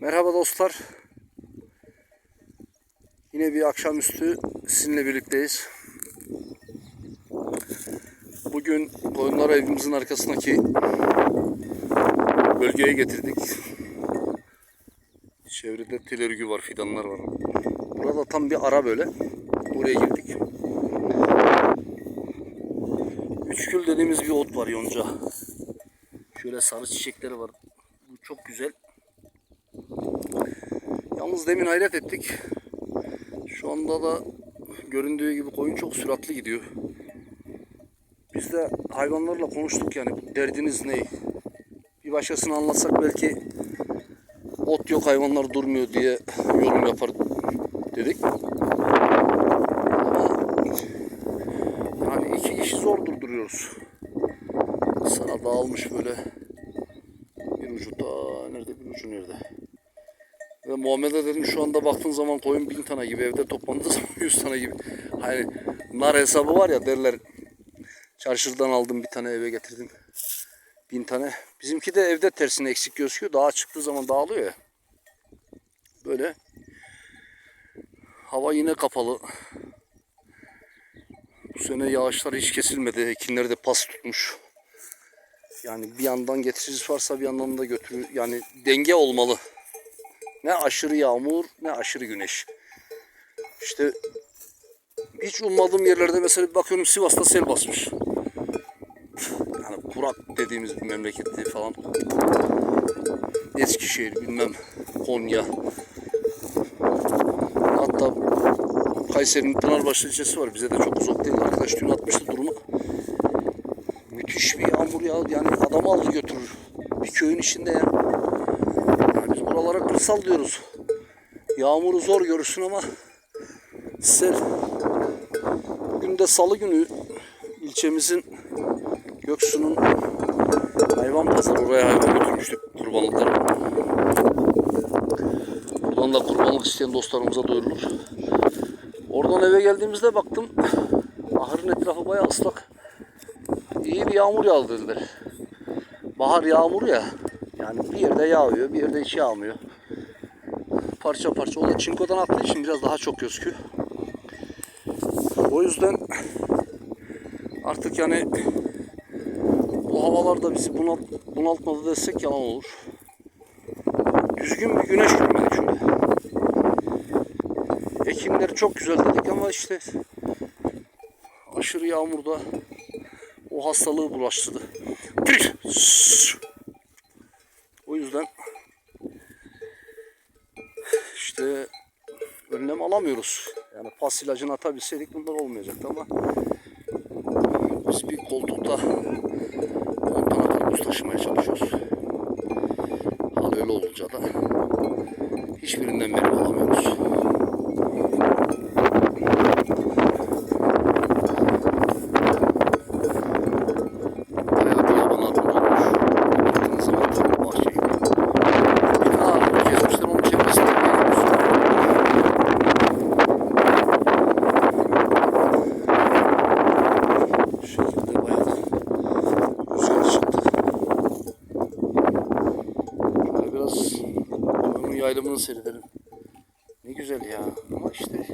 Merhaba dostlar. Yine bir akşamüstü sizinle birlikteyiz. Bugün koyunları evimizin arkasındaki bölgeye getirdik. Çevrede tel örgü var, fidanlar var. Burada tam bir ara böyle. Buraya girdik. Üçgül dediğimiz bir ot var yonca. Şöyle sarı çiçekleri var. Bu çok güzel. Yalnız demin hayret ettik. Şu anda da göründüğü gibi koyun çok süratli gidiyor. Biz de hayvanlarla konuştuk yani derdiniz ne? Bir başkasına anlatsak belki ot yok hayvanlar durmuyor diye yorum yapar dedik. Yani iki kişi zor durduruyoruz. Sana dağılmış böyle bir ucu da nerede bir ucu nerede? Ve Muhammed'e dedim şu anda baktığın zaman koyun bin tane gibi evde toplandığı zaman yüz tane gibi. Hani nar hesabı var ya derler. Çarşıdan aldım bir tane eve getirdim. Bin tane. Bizimki de evde tersine eksik gözüküyor. Dağa çıktığı zaman dağılıyor ya. Böyle. Hava yine kapalı. Bu sene yağışlar hiç kesilmedi. Ekinler de pas tutmuş. Yani bir yandan getiricisi varsa bir yandan da götürür. Yani denge olmalı. Ne aşırı yağmur ne aşırı güneş. İşte hiç ummadığım yerlerde mesela bakıyorum Sivas'ta sel basmış. Yani kurak dediğimiz bir memleketti falan. Eskişehir bilmem Konya. Hatta Kayseri'nin Pınarbaşı ilçesi var. Bize de çok uzak değil. Arkadaş dün atmıştı durumu. Müthiş bir yağmur ya. Yani adamı alır götürür. Bir köyün içinde ya. Yani buralara kırsal diyoruz. Yağmuru zor görürsün ama sel. Bugün de salı günü ilçemizin Göksu'nun hayvan pazarı oraya hayvan götürmüştük kurbanlıkları. Buradan da kurbanlık isteyen dostlarımıza duyurulur. Oradan eve geldiğimizde baktım ahırın etrafı bayağı ıslak. İyi bir yağmur yağdı dediler. Bahar yağmuru ya. Yani bir yerde yağıyor, bir yerde hiç yağmıyor. Parça parça. O da çinkodan attığı için biraz daha çok gözüküyor. O yüzden artık yani bu havalarda bizi bunalt, bunaltmadı desek yalan olur. Düzgün bir güneş görmedik şöyle. Ekinler çok güzel dedik ama işte aşırı yağmurda o hastalığı bulaştırdı. Bir. Yüzden işte önlem alamıyoruz. Yani pas ilacını atabilseydik bunlar olmayacaktı ama biz bir koltukta 10 tane karpuz taşımaya çalışıyoruz. Hal öyle olunca da hiçbirinden verim alamıyoruz. yapacağız. Bunun yaylımını seyredelim. Ne güzel ya. Ama işte